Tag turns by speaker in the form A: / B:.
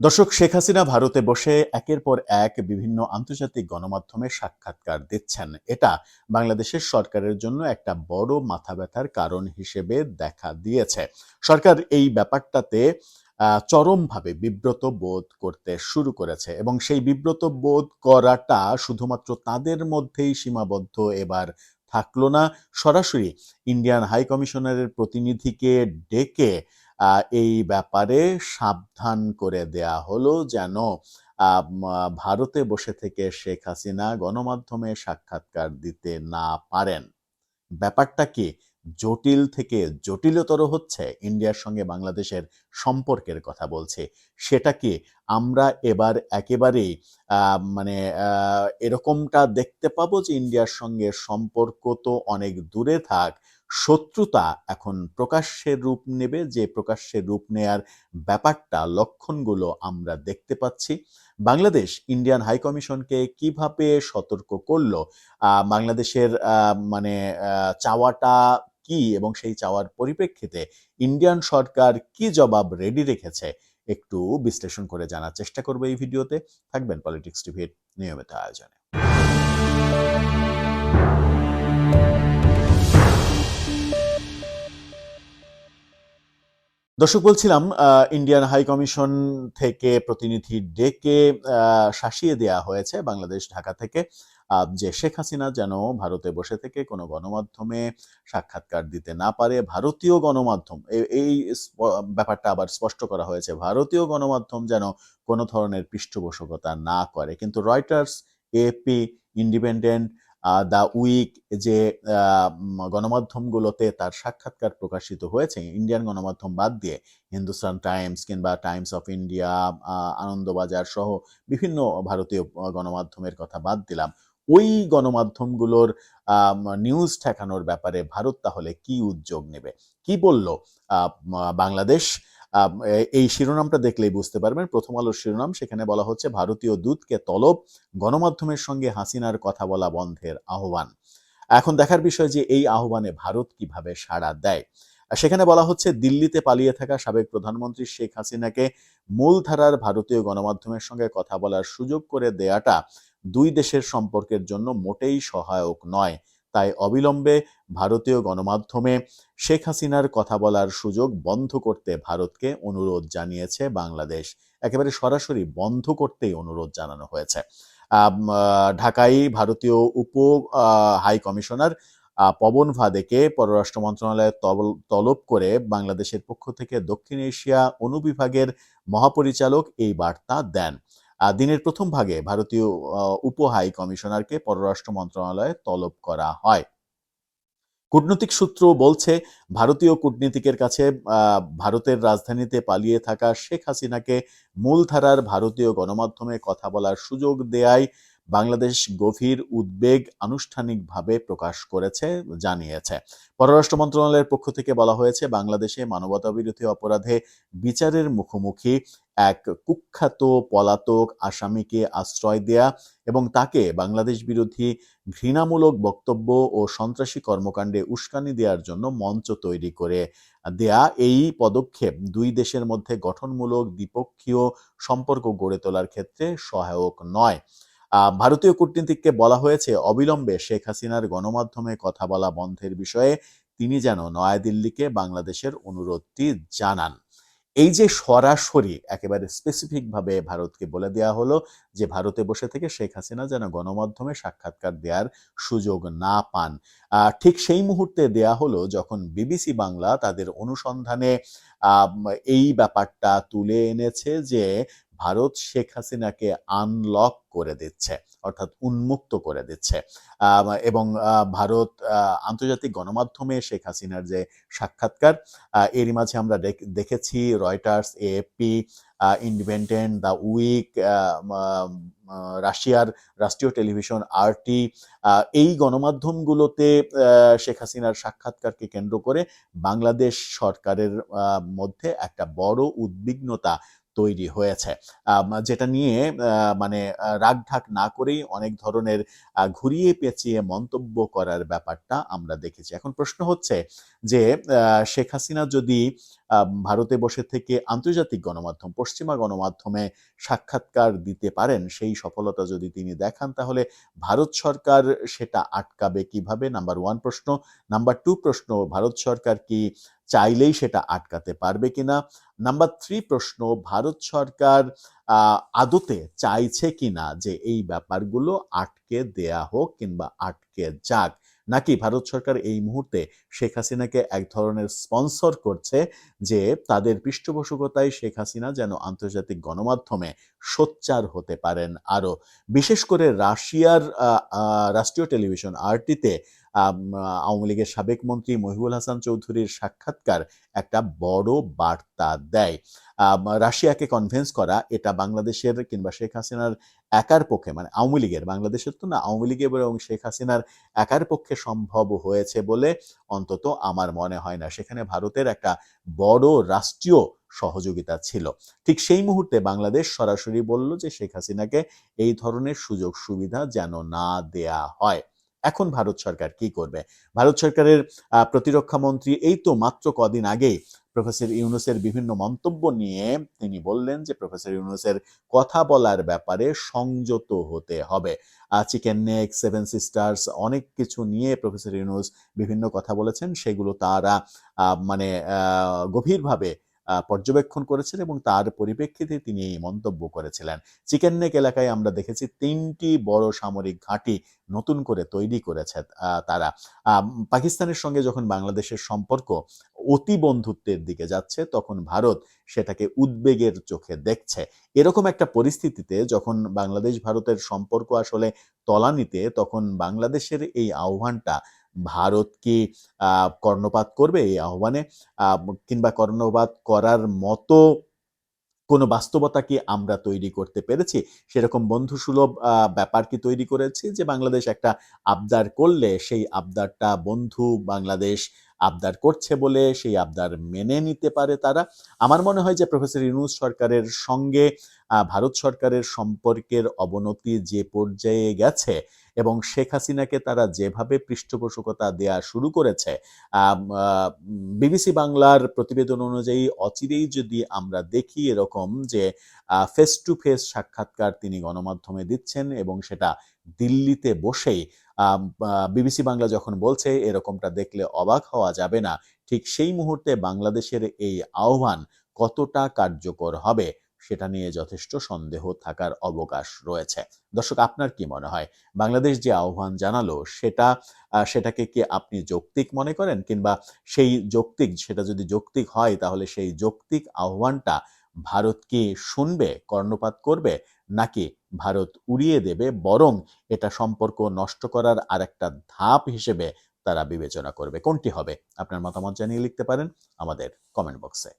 A: দর্শক, শেখ হাসিনা ভারতে বসে একের পর এক বিভিন্ন আন্তর্জাতিক গণমাধ্যমে সাক্ষাৎকার দিচ্ছেন। এটা বাংলাদেশের সরকারের জন্য একটা বড় মাথা ব্যথার কারণ হিসেবে দেখা দিয়েছে। সরকার এই ব্যাপারটাতে চরমভাবে বিব্রত বোধ করতে শুরু করেছে এবং সেই বিব্রত বোধ করাটা শুধুমাত্র তাদের মধ্যেই সীমাবদ্ধ এবার থাকল না। সরাসরি ইন্ডিয়ান হাই কমিশনারের প্রতিনিধিকে ডেকে এই ব্যাপারে সাবধান করে দেয়া হলো যেন ভারতে বসে থেকে শেখ হাসিনা গণমাধ্যমে সাক্ষাৎকার দিতে না পারেন। ব্যাপারটা কি? জটিল থেকে জটিলতর হচ্ছে? ইন্ডিয়ার সঙ্গে বাংলাদেশের সম্পর্কের কথা বলছে। সেটা কি আমরা এবার একেবারেই মানে এরকমটা দেখতে পাবো যে ইন্ডিয়ার সঙ্গে সম্পর্ক তো অনেক দূরে থাক শত্রুতা এখন প্রকাশ্যের রূপ নেবে, যে প্রকাশ্যের রূপ নেয়ার ব্যাপারটা, লক্ষণগুলো আমরা দেখতে পাচ্ছি। বাংলাদেশ ইন্ডিয়ান হাই কমিশনকে কীভাবে সতর্ক করল? বাংলাদেশের মানে চাওয়াটা কি এবং সেই চাওয়ার পরিপ্রেক্ষিতে ইন্ডিয়ান সরকার কি জবাব রেডি রেখেছে? একটু বিশ্লেষণ করে জানার চেষ্টা করব এই ভিডিওতে। থাকবেন পলিটিক্স টিভির নিয়মিত আয়োজনে। দর্শক, বলছিলাম ইন্ডিয়ান হাই কমিশন থেকে প্রতিনিধি ডেকে শাসিয়ে দেয়া হয়েছে বাংলাদেশ ঢাকা থেকে। যে শেখ হাসিনা যেন ভারতে বসে থেকে কোনো গণমাধ্যমে সাক্ষাৎকার দিতে না পারে, ভারতীয় গণমাধ্যম এই ব্যাপারটা আবার স্পষ্ট করা হয়েছে, ভারতীয় গণমাধ্যম যেন কোনো ধরনের পৃষ্ঠপোষকতা না করে। কিন্তু Reuters AP Independent the Week যে গণমাধ্যমগুলোতে তার সাক্ষাৎকার প্রকাশিত হয়েছে, ইন্ডিয়ান গণমাধ্যম বাদ দিয়ে হিন্দুস্তান টাইমস কিংবা টাইমস অফ ইন্ডিয়া আনন্দবাজার সহ বিভিন্ন ভারতীয় গণমাধ্যমের কথা বাদ দিলাম। ওই গণমাধ্যমগুলোর নিউজ ঠেকানোর ব্যাপারে ভারত তাহলে কি উদ্যোগ নেবে? কি বলল বাংলাদেশ? এই শিরোনামটা দেখলেই বুঝতে পারবেন। প্রথম আলোর শিরোনাম, সেখানে বলা হচ্ছে, ভারতীয় দূতকে তলব, গণমাধ্যমের সঙ্গে হাসিনার কথা বলা বন্ধের আহ্বান। এখন দেখার বিষয় যে, এই আহ্বানে ভারত কীভাবে সাড়া দেয়? সেখানে বলা হচ্ছে, দিল্লিতে পালিয়ে থাকা সাবেক প্রধানমন্ত্রী শেখ হাসিনাকে মূলধারার ভারতীয় গণমাধ্যমের সঙ্গে কথা বলার সুযোগ করে দেয়াটা দুই দেশের সম্পর্কের জন্য মোটেই সহায়ক নয়। তাই অবিলম্বে ভারতীয় গণমাধ্যমে শেখ হাসিনার কথা বলার সুযোগ বন্ধ করতে ভারতকে অনুরোধ জানিয়েছে বাংলাদেশ। একেবারে সরাসরি বন্ধ করতেই অনুরোধ জানানো হয়েছে। ঢাকায় ভারতীয় উপ হাই কমিশনার পবন ভাদেকে পররাষ্ট্র মন্ত্রণালয়ে তবল- তলব করে বাংলাদেশের পক্ষ থেকে দক্ষিণ এশিয়া অনুবিভাগের মহাপরিচালক এই বার্তা দেন। দিনের প্রথম ভাগে ভারতীয় উপ হাই কমিশনারকে পররাষ্ট্র মন্ত্রণালয়ে তলব করা হয়। কূটনৈতিক সূত্র বলছে, ভারতীয় কূটনীতিকের কাছে ভারতের রাজধানীতে পালিয়ে থাকা শেখ হাসিনাকে মূলধারার ভারতীয় গণমাধ্যমে কথা বলার সুযোগ দেয়ায় বাংলাদেশ গভীর উদ্বেগ আনুষ্ঠানিকভাবে প্রকাশ করেছে, জানিয়েছে। পররাষ্ট্র মন্ত্রণালয়ের পক্ষ থেকে বলা হয়েছে, বাংলাদেশে মানবতাবিরোধী অপরাধে বিচারের মুখোমুখি এক কুখ্যাত পলাতক আসামিকে আশ্রয় দেয়া এবং তাকে বাংলাদেশ বিরোধী ঘৃণামূলক বক্তব্য ও সন্ত্রাসী কর্মকাণ্ডে উস্কানি দেওয়ার জন্য মঞ্চ তৈরি করে দেয়া এই পদক্ষেপ দুই দেশের মধ্যে গঠনমূলক দ্বিপক্ষীয় সম্পর্ক গড়ে তোলার ক্ষেত্রে সহায়ক নয়। ভারতীয় কূটনীতিককে বলা হয়েছে, অবিলম্বে শেখ হাসিনার গণমাধ্যমে কথা বলা বন্ধের বিষয়ে তিনি যেন নয়াদিল্লিকে বাংলাদেশের অনুরোধটি জানান। এই যে সরাসরি একেবারে স্পেসিফিকভাবে ভারতকে বলে দেওয়া হলো যে ভারতে বসে থেকে শেখ হাসিনা যেন গণমাধ্যমে সাক্ষাৎকার দেওয়ার সুযোগ না পান ঠিক সেই মুহূর্তে দেয়া হলো যখন বিবিসি বাংলা তাদের অনুসন্ধানে এই ব্যাপারটা তুলে এনেছে যে ভারত শেখ হাসিনাকে আনলক করে দিচ্ছে, অর্থাৎ উন্মুক্ত করে দিচ্ছে। এবং ভারত আন্তর্জাতিক গণমাধ্যমে শেখ হাসিনার যে সাক্ষাৎকার এরই মাঝে আমরা দেখ- দেখেছি Reuters AAP Independent the Week রাশিয়ার রাষ্ট্রীয় টেলিভিশন আরটি এই গণমাধ্যমগুলোতে শেখ হাসিনার সাক্ষাৎকারকে কেন্দ্র করে বাংলাদেশ সরকারের মধ্যে একটা বড় উদ্বিগ্নতা তৈরি হয়েছে। যেটা নিয়ে মানে রাগঢাক না করেই অনেক ধরনের ঘুরিয়ে পেঁচিয়ে মন্তব্য করার ব্যাপারটা আমরা দেখেছি। এখন প্রশ্ন হচ্ছে যে শেখ হাসিনা যদি ভারতে বসে থেকে আন্তর্জাতিক গণমাধ্যম, পশ্চিমা গণমাধ্যমে সাক্ষাৎকার দিতে পারেন, সেই সফলতা যদি তিনি দেখান, তাহলে ভারত সরকার সেটা আটকাবে কীভাবে? নাম্বার ওয়ান প্রশ্ন। নাম্বার টু প্রশ্ন, ভারত সরকার কি চাইলেই সেটা আটকাতে পারবে কিনা? নাম্বার থ্রি প্রশ্ন, ভারত সরকার আদতে চাইছে কিনা যে এই ব্যাপারগুলো আটকে দেয়া হোক কিংবা আটকে যাক? নাকি ভারত সরকার এই মুহূর্তে শেখ হাসিনাকে এক ধরনের স্পন্সর করছে যে তাদের পৃষ্ঠপোষকতায় শেখ হাসিনা যেন আন্তর্জাতিক গণমাধ্যমে সোচ্চার হতে পারেন আরও বিশেষ করে রাশিয়ার রাষ্ট্রীয় টেলিভিশন আরটিতে আওয়ামী লীগের সাবেক মন্ত্রী মহিবুল হাসান চৌধুরীর সাক্ষাৎকার একটা বড় বার্তা দেয়। রাশিয়াকে কনভিন্স করা এটা বাংলাদেশের কিংবা শেখ হাসিনার একার পক্ষে মানে আওয়ামী লীগের, বাংলাদেশের তো না, আওয়ামী লীগের এবং শেখ হাসিনার একার পক্ষে সম্ভব হয়েছে বলে অন্তত আমার মনে হয় না। সেখানে ভারতের একটা বড় রাষ্ট্রীয় সহযোগিতা ছিল। ঠিক সেই মুহূর্তে বাংলাদেশ সরাসরি বলল যে শেখ হাসিনাকে এই ধরনের সুযোগ সুবিধা যেন না দেয়া হয়। এখন ভারত সরকার কি করবে? ভারত সরকারের প্রতিরক্ষা মন্ত্রী এই তো মাত্র কদিন আগেই প্রফেসর ইউনুসের বিভিন্ন মন্তব্য নিয়ে তিনি বললেন যে প্রফেসর ইউনুসের কথা বলার ব্যাপারে সংযত হতে হবে। চিকেন নেক সেভেন সিস্টার্স অনেক কিছু নিয়ে প্রফেসর ইউনুস বিভিন্ন কথা বলেছেন। সেগুলো তারা মানে গভীরভাবে পর্যবেক্ষণ করেছেন এবং তার পরিপ্রেক্ষিতে তিনি এই মন্তব্য করেছিলেন। চিকেন নেক এলাকায় আমরা দেখেছি তিনটি বড় সামরিক ঘাঁটি নতুন করে তৈরি করেছে তারা। পাকিস্তানের সঙ্গে যখন বাংলাদেশের সম্পর্ক অতি বন্ধুত্বের দিকে যাচ্ছে, তখন ভারত সেটাকে উদ্বেগের চোখে দেখছে। এরকম একটা পরিস্থিতিতে যখন বাংলাদেশ ভারতের সম্পর্ক আসলে তলানিতে, তখন বাংলাদেশের এই আহ্বানটা ভারত কি কর্ণপাত করবে? এই আহ্বানে কিংবা কর্ণপাত করার মতো কোনো বাস্তবতা কি আমরা তৈরি করতে পেরেছি? সেরকম বন্ধুসুলভ ব্যাপার কি তৈরি করেছি যে বাংলাদেশ একটা আবদার করলে সেই আবদারটা বন্ধু বাংলাদেশ আবদার করছে বলে, সেই আবদার মেনে নিতে পারে তারা? আমার মনে হয় যে প্রফেসর ইউনুস সরকারের সঙ্গে ভারত সরকারের সম্পর্কের অবনতি যে পর্যায়ে গেছে এবং শেখ হাসিনাকে তারা যেভাবে পৃষ্ঠপোষকতা দেয়া শুরু করেছে বিবিসি বাংলার প্রতিবেদন অনুযায়ী অচিরেই যদি আমরা দেখি এরকম যে ফেস টু ফেস সাক্ষাৎকার তিনি গণমাধ্যমে দিচ্ছেন এবং সেটা দিল্লিতে বসেই বিবিসি বাংলা যখন বলছে এরকমটা দেখলে অবাক হওয়া যাবে না। ঠিক সেই মুহূর্তে বাংলাদেশের এই আহ্বান কতটা কার্যকর হবে? সেটা নিয়ে যথেষ্ট সন্দেহ থাকার অবকাশ রয়েছে। দর্শক, আপনার কি মনে হয়? বাংলাদেশ যে আহ্বান জানালো, সেটা সেটাকে কি আপনি যৌক্তিক মনে করেন? কিংবা সেই যৌক্তিক, সেটা যদি যৌক্তিক হয়, তাহলে সেই যৌক্তিক আহ্বানটা ভারত কি শুনবে, কর্ণপাত করবে, নাকি ভারত উড়িয়ে দেবে, বরং এটা সম্পর্ক নষ্ট করার আরেকটা ধাপ হিসেবে তারা বিবেচনা করবে? কোনটি হবে? আপনার মতামত জানিয়ে লিখতে পারেন আমাদের কমেন্ট বক্সে।